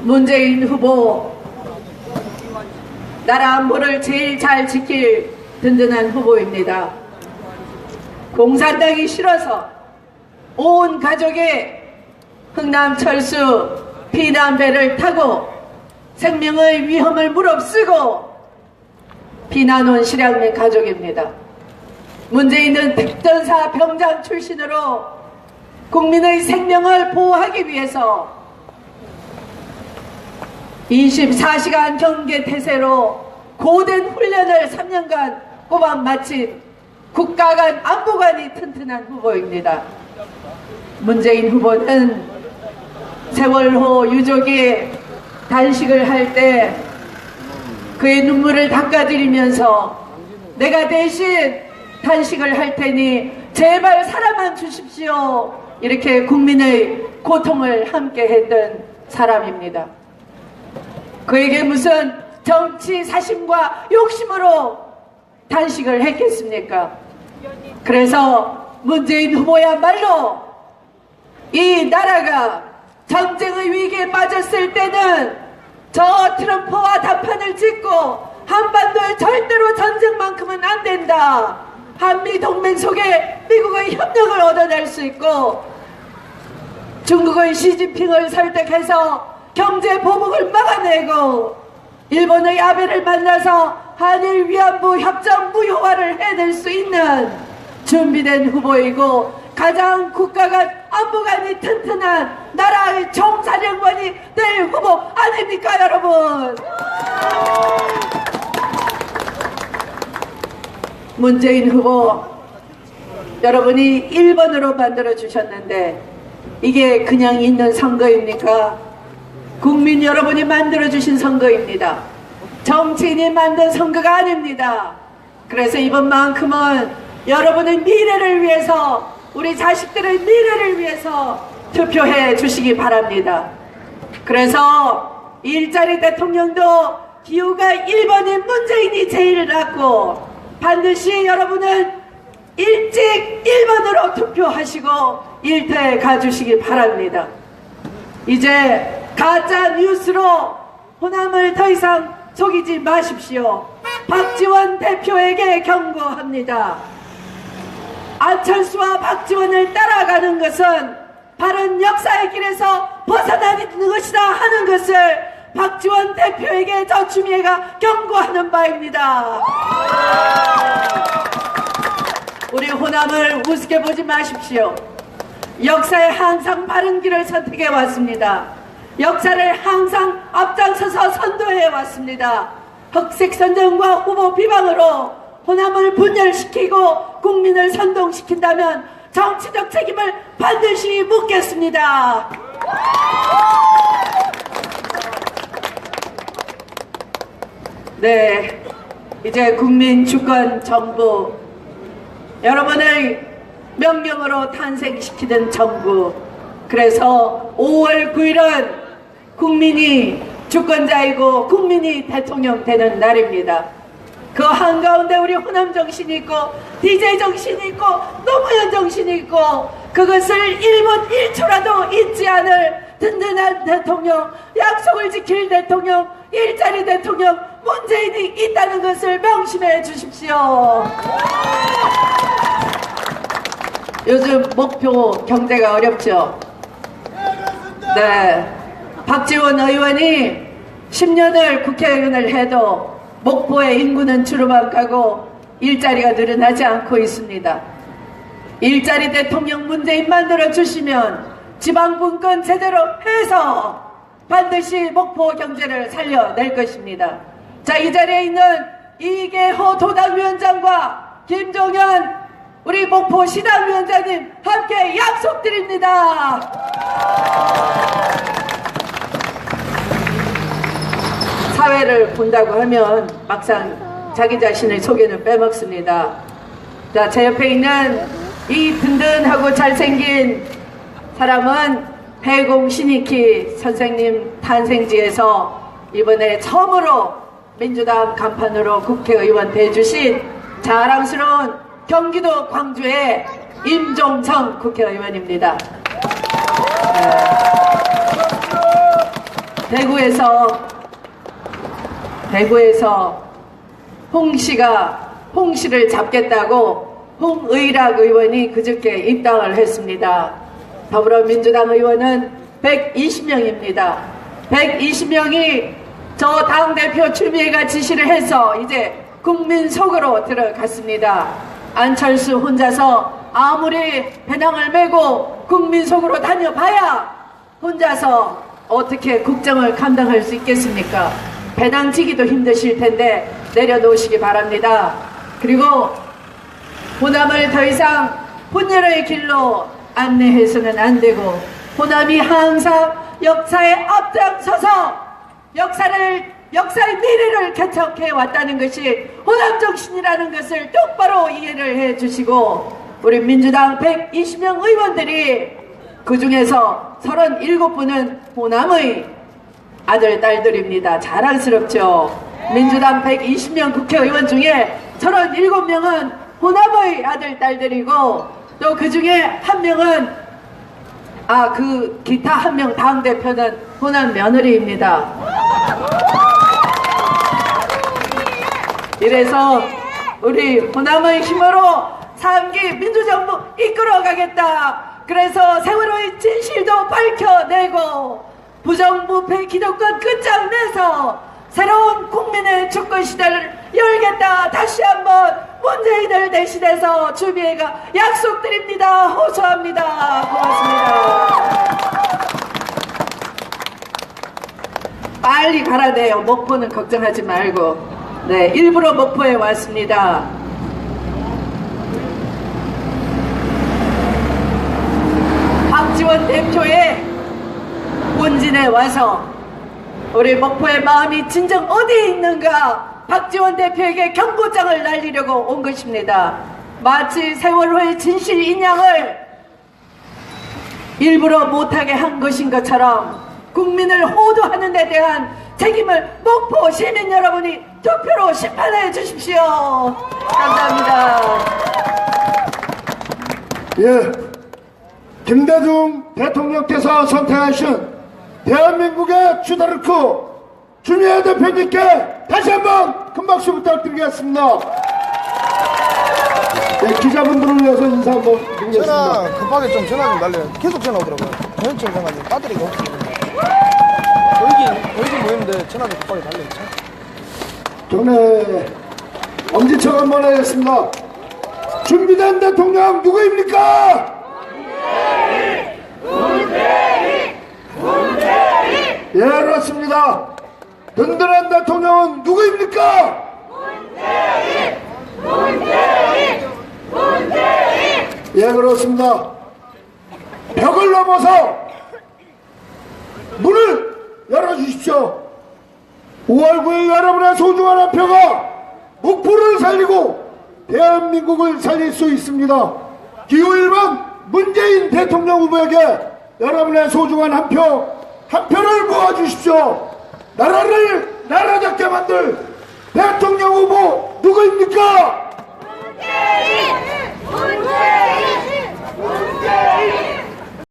문재인 후보 나라 안보를 제일 잘 지킬 든든한 후보입니다. 공산당이 싫어서 온 가족이 흥남 철수 피난배를 타고 생명의 위험을 무릅쓰고 피난 온 실향민 가족입니다. 문재인은 백전사 병장 출신으로 국민의 생명을 보호하기 위해서 24시간 경계 태세로 고된 훈련을 3년간 꼬박 마친 국가 간 안보관이 튼튼한 후보입니다. 문재인 후보는 세월호 유족이 단식을 할 때 그의 눈물을 닦아드리면서 내가 대신 단식을 할 테니 제발 살아만 주십시오. 이렇게 국민의 고통을 함께 했던 사람입니다. 그에게 무슨 정치 사심과 욕심으로 단식을 했겠습니까? 그래서 문재인 후보야말로 이 나라가 전쟁의 위기에 빠졌을 때는 저 트럼프와 답판을 짓고 한반도에 절대로 전쟁만큼은 안 된다. 한미 동맹 속에 미국의 협력을 얻어낼 수 있고 중국의 시진핑을 설득해서 경제 보복을 막아내고 일본의 아베를 만나서 한일 위안부 협정 무효화를 해낼 수 있는 준비된 후보이고 가장 국가가 안보관이 튼튼한 나라의 총사령관이 될 후보 아닙니까 여러분 문재인 후보 여러분이 1번으로 만들어 주셨는데 이게 그냥 있는 선거입니까? 국민 여러분이 만들어 주신 선거입니다. 정치인이 만든 선거가 아닙니다. 그래서 이번만큼은 여러분의 미래를 위해서 우리 자식들의 미래를 위해서 투표해 주시기 바랍니다. 그래서 일자리 대통령도 기후가 1번인 문재인이 제일 낫고 반드시 여러분은 일찍 1번으로 투표하시고 일터에 가주시기 바랍니다. 이제 가짜 뉴스로 호남을 더 이상 속이지 마십시오. 박지원 대표에게 경고합니다. 안철수와 박지원을 따라가는 것은 바른 역사의 길에서 벗어나는 것이다 하는 것을 박지원 대표에게 저 추미애가 경고하는 바입니다. 우리 호남을 우습게 보지 마십시오. 역사에 항상 바른 길을 선택해 왔습니다. 역사를 항상 앞장서서 선도해 왔습니다. 흑색 선전과 후보 비방으로 호남을 분열시키고 국민을 선동시킨다면 정치적 책임을 반드시 묻겠습니다. 네, 이제 국민 주권 정부 여러분을 명령으로 탄생시키는 정부 그래서 5월 9일은 국민이 주권자이고 국민이 대통령 되는 날입니다. 그 한가운데 우리 호남 정신이 있고 DJ 정신이 있고 노무현 정신이 있고 그것을 1분 1초라도 잊지 않을 든든한 대통령 약속을 지킬 대통령 일자리 대통령 문재인이 있다는 것을 명심해 주십시오. 요즘 목표 경제가 어렵죠. 네. 박지원 의원이 10년을 국회의원을 해도 목포의 인구는 주로만 가고 일자리가 늘어나지 않고 있습니다. 일자리 대통령 문재인 만들어 주시면 지방분권 제대로 해서 반드시 목포 경제를 살려낼 것입니다. 자, 이 자리에 있는 이계호 도당위원장과 김종현 우리 목포 시당위원장님 함께 약속드립니다. 사회를 본다고 하면 막상 자기 자신의 소개는 빼먹습니다. 자, 제 옆에 있는 이 든든하고 잘생긴 사람은 배공 신익희 선생님 탄생지에서 이번에 처음으로 민주당 간판으로 국회의원 돼주신 자랑스러운 경기도 광주의 임종성 국회의원입니다. 대구에서 대구에서 홍 씨가 홍 씨를 잡겠다고 홍의락 의원이 그저께 입당을 했습니다. 더불어민주당 의원은 120명입니다. 120명이 저 당대표 추미애가 지시를 해서 이제 국민 속으로 들어갔습니다. 안철수 혼자서 아무리 배낭을 메고 국민 속으로 다녀봐야 혼자서 어떻게 국정을 감당할 수 있겠습니까? 배낭지기도 힘드실 텐데 내려놓으시기 바랍니다. 그리고 호남을 더 이상 분열의 길로 안내해서는 안 되고 호남이 항상 역사에 앞장서서 역사를 역사의 미래를 개척해 왔다는 것이 호남 정신이라는 것을 똑바로 이해를 해 주시고 우리 민주당 120명 의원들이 그 중에서 37분은 호남의 아들, 딸들입니다. 자랑스럽죠. 민주당 120명 국회의원 중에 37명은 호남의 아들, 딸들이고 또 그 중에 한 명은 아, 그 기타 한 명 당대표는 호남 며느리입니다. 이래서 우리 호남의 힘으로 3기 민주정부 이끌어가겠다. 그래서 세월호의 진실도 밝혀내고 부정부패 기득권 끝장내서 새로운 국민의 주권 시대를 열겠다. 다시 한번 문재인을 대신해서 주비애가 약속드립니다. 호소합니다. 고맙습니다. 빨리 돼요. 목포는 걱정하지 말고. 네, 일부러 목포에 왔습니다. 박지원 대표의 본진에 와서 우리 목포의 마음이 진정 어디에 있는가 박지원 대표에게 경고장을 날리려고 온 것입니다. 마치 세월호의 진실 인양을 일부러 못하게 한 것인 것처럼 국민을 호도하는 데 대한 책임을 목포 시민 여러분이 투표로 심판해 주십시오. 감사합니다. 예, 김대중 대통령께서 선택하신 대한민국의 주다르크 주미애 대표님께 다시 한번 큰 박수 부탁드리겠습니다. 네, 기자분들을 위해서 인사 한번 드리겠습니다. 전화 급하게 좀 전화 좀 날려요. 계속 전화 오더라고요. 전화청 전화 좀 없어요. 보이긴 보이긴 보이는데 좀 급하게 달려요. 전에 엄지척 한번 하겠습니다. 준비된 대통령 누구입니까? 예, 그렇습니다. 든든한 대통령은 누구입니까? 예, 그렇습니다. 벽을 넘어서 문을 열어주십시오. 5월 9일 여러분의 소중한 한 표가 목포를 살리고 대한민국을 살릴 수 있습니다. 기호 1번 문재인 대통령 후보에게 여러분의 소중한 한 표, 한 표를 모아주십시오. 나라를 나라답게 만들 대통령 후보 누구입니까?